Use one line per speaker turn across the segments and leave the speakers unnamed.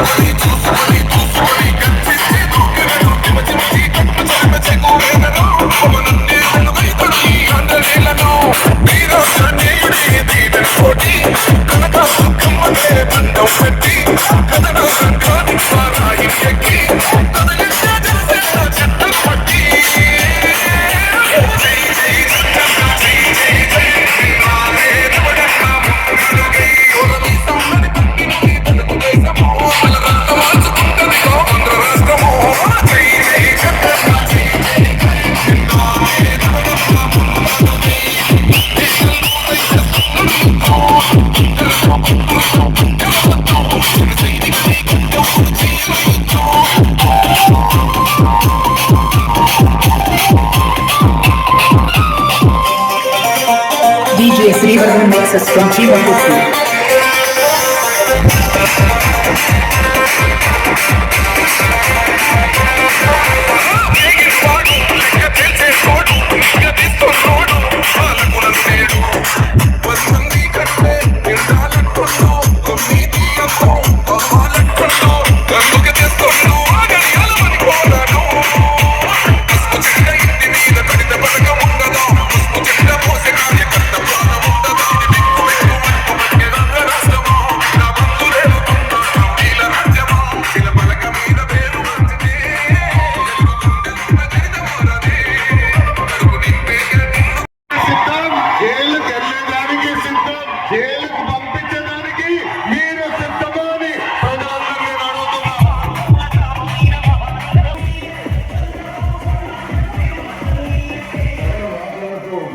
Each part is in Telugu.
Don't forget, don't forget. livros remixes from T1 to T. Thank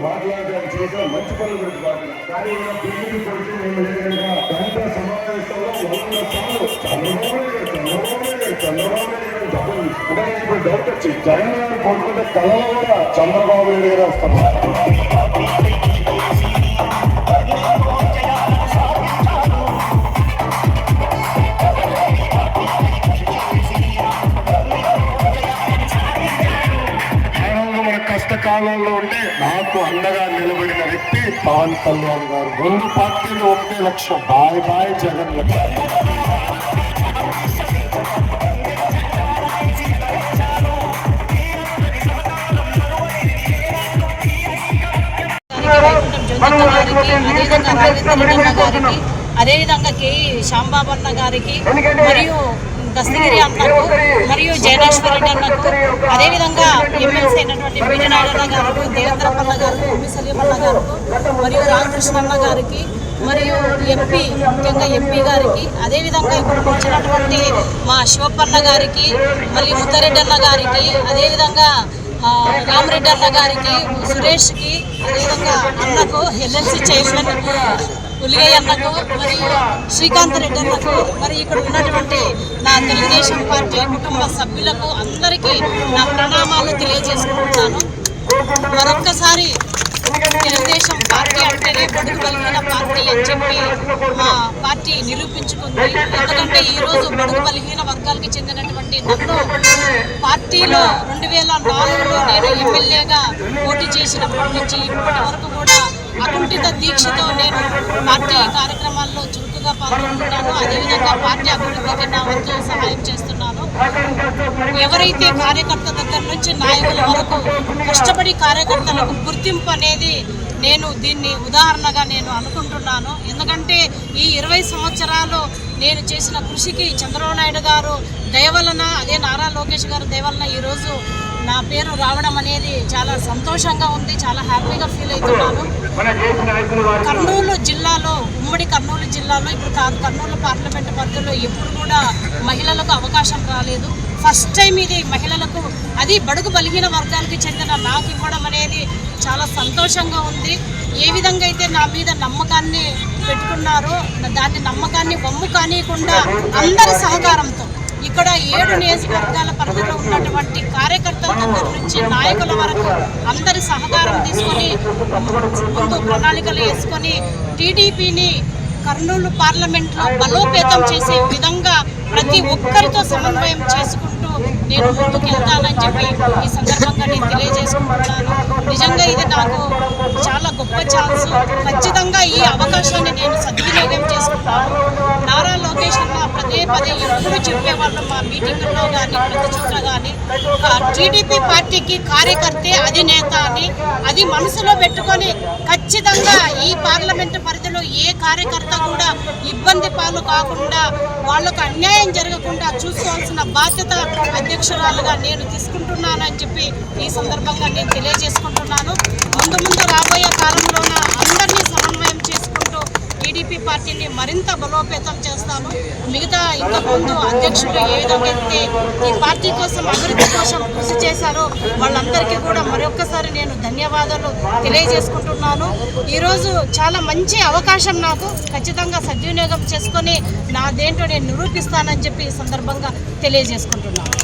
మాట్లాడడం చేసిన మంచి పనులు గురించి మాట్లాడారు. కానీ ఈయన బిల్లుకి కొడితే మేము లేకుండా గంట సమావేశంలో వంద సార్లు చంద్రబాబు చంద్రబాబు చంద్రబాబు నాయుడు డబ్బులు ఇప్పుడు డౌట్ వచ్చి జగన్ గారు కళలో కూడా చంద్రబాబు నాయుడు గారు వస్తారు కేవలం నాకు అండగా నిలబడిన వ్యక్తి పవన్ కళ్యాణ్ గారు. రెండు పార్టీలు ఒకటే లక్ష్యం. బాయ్ బాయ్ జగన్
అదేవిధంగా కె. శ్యాంబాబు అన్న గారికి మరియు దస్తగిరి అన్నకు మరియు జయలక్ష్మి రెడ్డి అన్నకు అదేవిధంగా ఎమ్మెల్సీ అయినటువంటి బీజ గారు దేవేంద్ర దేవేంద్రపల్ల గారు ఉమ్మి సలీమన్న గారికి మరియు రామకృష్ణ అన్న గారికి మరియు ఎంపీ ముఖ్యంగా ఎంపీ గారికి అదేవిధంగా ఇప్పుడు వచ్చినటువంటి మా శివప్పన్న గారికి మళ్ళీ ముత్తారెడ్డి అన్న గారికి అదేవిధంగా ఆ, రామరెడ్డి అన్న గారికి సురేష్కి అదేవిధంగా అన్నకు ఎల్ఎల్సి చైర్మన్ ఉలిగయ్య మరియు శ్రీకాంత్ రెడ్డి అన్నకు మరి ఇక్కడ ఉన్నటువంటి నా తెలుగుదేశం పార్టీ కుటుంబ సభ్యులకు అందరికీ నా ప్రణామాలు తెలియజేసుకుంటున్నాను. మరొక్కసారి తెలుగుదేశం పార్టీ అంటేనే బడుగు బలహీన పార్టీ అని చెప్పి మా పార్టీ నిరూపించుకుంది. ఎందుకంటే ఈరోజు రోజు బడుగు బలహీన వర్గాలకి చెందినటువంటి నన్ను పార్టీలో రెండు వేల నాలుగులో నేను ఎమ్మెల్యేగా పోటీ చేసినప్పటి నుంచి ఇప్పటి వరకు కూడా అకుంఠిత దీక్షతో నేను పార్టీ కార్యక్రమాల్లో చురుకుగా పాల్గొంటున్నాను. అదేవిధంగా పార్టీ అభివృద్ధికి నా వంతు సహాయం చేస్తున్నాను. ఎవరైతే కార్యకర్త దగ్గర నుంచి నాయకుల వరకు కష్టపడి కార్యకర్తలకు గుర్తింపు అనేది నేను దీన్ని ఉదాహరణగా నేను అనుకుంటున్నాను. ఎందుకంటే ఈ ఇరవై సంవత్సరాలు నేను చేసిన కృషికి చంద్రబాబు నాయుడు గారు దయవలన అదే నారా లోకేష్ గారు దయవలన ఈరోజు నా పేరు రావడం అనేది చాలా సంతోషంగా ఉంది చాలా హ్యాపీగా ఫీల్ అవుతున్నాను. కర్నూలు జిల్లాలో ఉమ్మడి కర్నూలు జిల్లాలో ఇప్పుడు కర్నూలు పార్లమెంట్ పరిధిలో ఎప్పుడు కూడా మహిళలకు అవకాశం రాలేదు. ఫస్ట్ టైం ఇది మహిళలకు అది బడుగు బలహీన వర్గానికి చెందిన నాకు ఇవ్వడం అనేది చాలా సంతోషంగా ఉంది. ఏ విధంగా అయితే నా మీద నమ్మకాన్ని పెట్టుకున్నారో దాన్ని నమ్మకాన్ని వమ్ము కానియకుండా అందరి సహకారంతో ఇక్కడ ఏడు నియోజకవర్గాల పరిధిలో ఉన్నటువంటి కార్యకర్తల దగ్గర నుంచి నాయకుల వరకు అందరి సహకారం తీసుకొని ముందు ప్రణాళికలు వేసుకొని టీడీపీని కర్నూలు పార్లమెంట్లో బలోపేతం చేసే విధంగా ప్రతి ఒక్కరితో సమన్వయం చేసుకుంటూ నేను ముందుకు వెళ్తానని చెప్పి ఈ సందర్భంగా నేను తెలియజేసుకుంటున్నాను. నిజంగా ఇది నాకు చాలా గొప్ప ఛాన్స్. ఖచ్చితంగా ఈ అవకాశాన్ని నేను సద్వినియోగం చేసుకుంటాను. నారా లోకేష్ అన్న పదే పదే ఎప్పుడు చెప్పేవాళ్ళం మా మీటింగ్లో కానీ ప్రతి చోట్ల అని టీడీపీ పార్టీకి కార్యకర్తే అధినేత అని అది మనసులో పెట్టుకొని ఖచ్చితంగా ఈ పార్లమెంటు పరిధిలో ఏ కార్యకర్త కూడా ఇబ్బంది పాలు కాకుండా వాళ్ళకు అన్యాయం జరగకుండా చూసుకోవాల్సిన బాధ్యత అధ్యక్షురాలుగా నేను తీసుకుంటున్నానని చెప్పి ఈ సందర్భంగా నేను తెలియజేసుకుంటున్నాను. ముందు ముందు రాబోయే కాలంలోన అందరినీ సమన్వయం మరింత బలోపేతం చేస్తాను మిగతా ఇంతకుముందు అధ్యక్షులు ఏ విధంగా అయితే ఈ పార్టీ కోసం అభివృద్ధి కోసం కృషి చేశారో వాళ్ళందరికీ కూడా మరొక్కసారి నేను ధన్యవాదాలు తెలియజేసుకుంటున్నాను. ఈరోజు చాలా మంచి అవకాశం నాకు ఖచ్చితంగా సద్వినియోగం చేసుకొని నాదేంటో నేను నిరూపిస్తానని చెప్పి ఈ సందర్భంగా తెలియజేసుకుంటున్నాను.